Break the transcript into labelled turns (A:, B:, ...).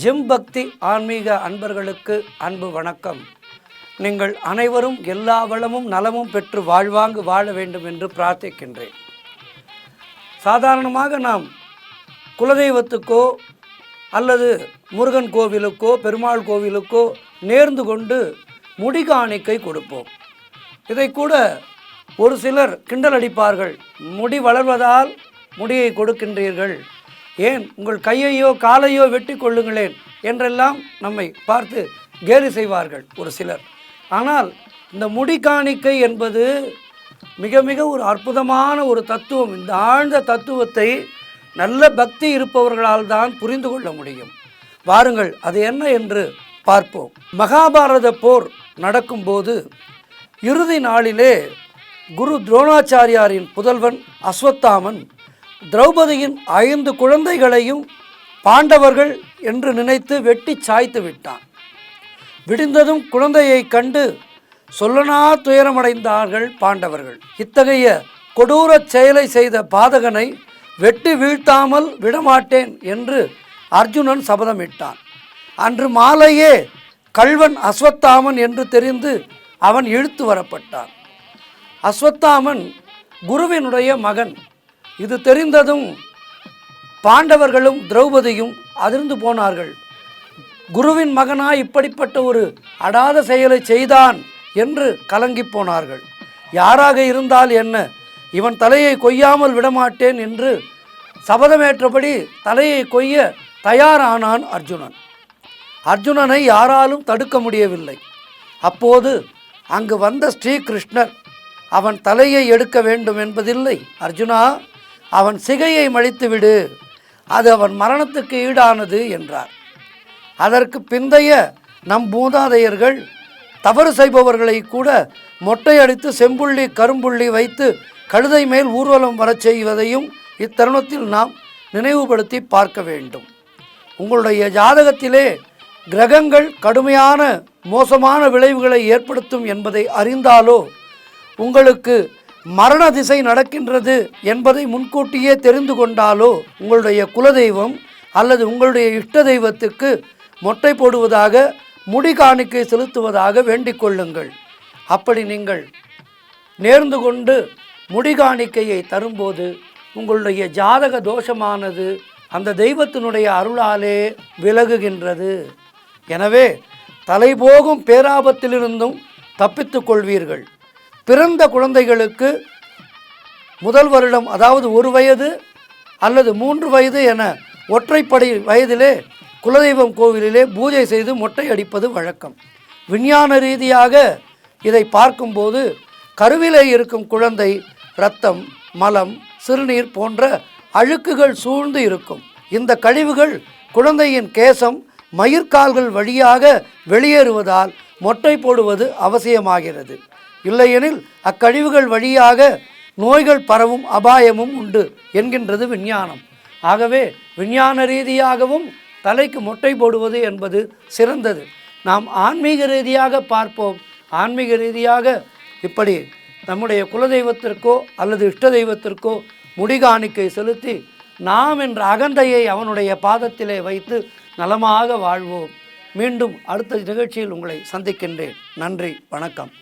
A: Gym பக்தி ஆன்மீக அன்பர்களுக்கு அன்பு வணக்கம். நீங்கள் அனைவரும் எல்லா வளமும் நலமும் பெற்று வாழ்வாங்கு வாழ வேண்டும் என்று பிரார்த்திக்கின்றேன். சாதாரணமாக நாம் குலதெய்வத்துக்கோ அல்லது முருகன் கோவிலுக்கோ பெருமாள் கோவிலுக்கோ நேர்ந்து கொண்டு முடிகாணிக்கை கொடுப்போம். இதை கூட ஒரு சிலர் கிண்டல் அடிப்பார்கள். முடி வளர்வதால் முடியை கொடுக்கின்றீர்கள். ஏன் உங்கள் கையையோ காலையோ வெட்டி கொள்ளுங்களேன் என்றெல்லாம் நம்மை பார்த்து கேலி செய்வார்கள் ஒரு சிலர். ஆனால் இந்த முடி காணிக்கை என்பது மிக மிக ஒரு அற்புதமான ஒரு தத்துவம். இந்த ஆழ்ந்த தத்துவத்தை நல்ல பக்தி இருப்பவர்களால் தான் புரிந்து கொள்ள முடியும். வாருங்கள் அது என்ன என்று பார்ப்போம். மகாபாரத போர் நடக்கும்போது இறுதி நாளிலே குரு துரோணாச்சாரியாரின் புதல்வன் அஸ்வத்தாமன் திரௌபதியின் ஐந்து குழந்தைகளையும் பாண்டவர்கள் என்று நினைத்து வெட்டி சாய்த்து விட்டான். விடிந்ததும் குழந்தையை கண்டு சொல்லனா துயரமடைந்தார்கள் பாண்டவர்கள். இத்தகைய கொடூரச் செயலை செய்த பாதகனை வெட்டி வீழ்த்தாமல் விடமாட்டேன் என்று அர்ஜுனன் சபதமிட்டான். அன்று மாலையே கள்வன் அஸ்வத்தாமன் என்று தெரிந்து அவன் இழுத்து வரப்பட்டான். அஸ்வத்தாமன் குருவினுடைய மகன். இது தெரிந்ததும் பாண்டவர்களும் திரௌபதியும் அதிர்ந்து போனார்கள். குருவின் மகனாய் இப்படிப்பட்ட ஒரு அடாத செயலை செய்தான் என்று கலங்கி போனார்கள். யாராக இருந்தால் என்ன? இவன் தலையை கொய்யாமல் விடமாட்டேன் என்று சபதமேற்றபடி தலையை கொய்ய தயாரானான் அர்ஜுனன். அர்ஜுனனை யாராலும் தடுக்க முடியவில்லை. அப்போது அங்கு வந்த ஸ்ரீகிருஷ்ணர் அவன் தலையை எடுக்க வேண்டும் என்பதில்லை. அர்ஜுனா அவன் சிகையை மழித்துவிடு அது அவன் மரணத்துக்கு ஈடானது என்றார். அதற்கு பிந்தைய நம் மூதாதையர்கள் தவறு செய்பவர்களை கூட மொட்டையடித்து செம்புள்ளி கரும்புள்ளி வைத்து கழுதை மேல் ஊர்வலம் வரச் செய்வதையும் இத்தருணத்தில் நாம் நினைவுபடுத்தி பார்க்க வேண்டும். உங்களுடைய ஜாதகத்திலே கிரகங்கள் கடுமையான மோசமான விளைவுகளை ஏற்படுத்தும் என்பதை அறிந்தாலோ உங்களுக்கு மரண திசை நடக்கின்றது என்பதை முன்கூட்டியே தெரிந்து கொண்டாலோ உங்களுடைய குலதெய்வம் அல்லது உங்களுடைய இஷ்ட தெய்வத்துக்கு மொட்டை போடுவதாக முடி காணிக்கை செலுத்துவதாக வேண்டிக் கொள்ளுங்கள். அப்படி நீங்கள் நேர்ந்து கொண்டு முடி காணிக்கையை தரும்போது உங்களுடைய ஜாதக தோஷமானது அந்த தெய்வத்தினுடைய அருளாலே விலகுகின்றது. எனவே தலைபோகும் பேராபத்திலிருந்தும் தப்பித்துக் கொள்வீர்கள். பிறந்த குழந்தைகளுக்கு முதல் வருடம் அதாவது ஒரு வயது அல்லது மூன்று வயது என ஒற்றைப்படை வயதிலே குலதெய்வம் கோவிலிலே பூஜை செய்து மொட்டை அடிப்பது வழக்கம். விஞ்ஞான ரீதியாக இதை பார்க்கும்போது கருவிலே இருக்கும் குழந்தை இரத்தம் மலம் சிறுநீர் போன்ற அழுக்குகள் சூழ்ந்து இருக்கும். இந்த கழிவுகள் குழந்தையின் கேசம் மயிர்கால்கள் வழியாக வெளியேறுவதால் மொட்டை போடுவது அவசியமாகிறது. இல்லையெனில் அக்கழிவுகள் வழியாக நோய்கள் பரவும் அபாயமும் உண்டு என்கின்றது விஞ்ஞானம். ஆகவே விஞ்ஞான ரீதியாகவும் தலைக்கு மொட்டை போடுவது என்பது சிறந்தது. நாம் ஆன்மீக ரீதியாக பார்ப்போம். ஆன்மீக ரீதியாக இப்படி நம்முடைய குலதெய்வத்திற்கோ அல்லது இஷ்ட தெய்வத்திற்கோ முடிகாணிக்கை செலுத்தி நாம் என்ற அகந்தையை அவனுடைய பாதத்திலே வைத்து நலமாக வாழ்வோம். மீண்டும் அடுத்த நிகழ்ச்சியில் உங்களை சந்திக்கின்றேன். நன்றி வணக்கம்.